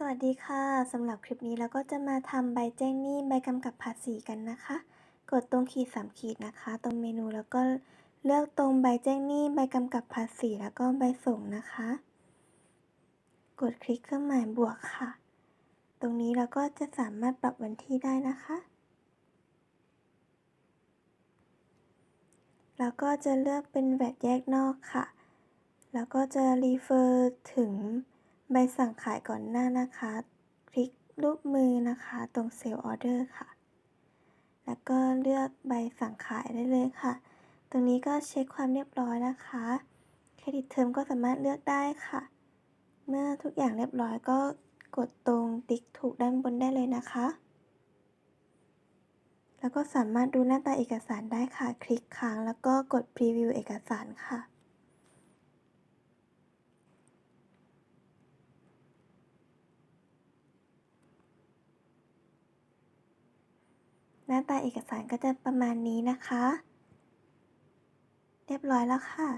สวัสดีค่ะสำหรับคลิปนี้เราก็จะมาทำใบแจ้งหนี้ใบกำกับภาษีกันนะคะ กดตรงขีดสามขีดนะคะ ตรงเมนูแล้วก็เลือกตรงใบแจ้งหนี้ใบกำกับภาษีแล้วก็ใบส่งนะคะ กดคลิกเครื่องหมายบวกค่ะ ตรงนี้เราก็จะสามารถปรับวันที่ได้นะคะ แล้วก็จะเลือกเป็นแวดแยกนอกค่ะ แล้วก็จะรีเฟอร์ถึง ใบสั่งขายก่อนหน้านะคะ คลิกรูปมือนะคะตรงเซลล์ออเดอร์ค่ะ แล้วก็เลือกใบสั่งขายได้เลยค่ะ ตรงนี้ก็เช็คความเรียบร้อยนะคะ เครดิตเทอมก็สามารถเลือกได้ค่ะ เมื่อทุกอย่างเรียบร้อยก็กดตรงติ๊กถูกด้านบนได้เลยนะคะ แล้วก็สามารถดูหน้าตาเอกสารได้ค่ะ คลิกค้างแล้วก็กดพรีวิวเอกสารค่ะ หน้าตาเอกสารก็จะประมาณนี้นะคะ เรียบร้อยแล้วค่ะ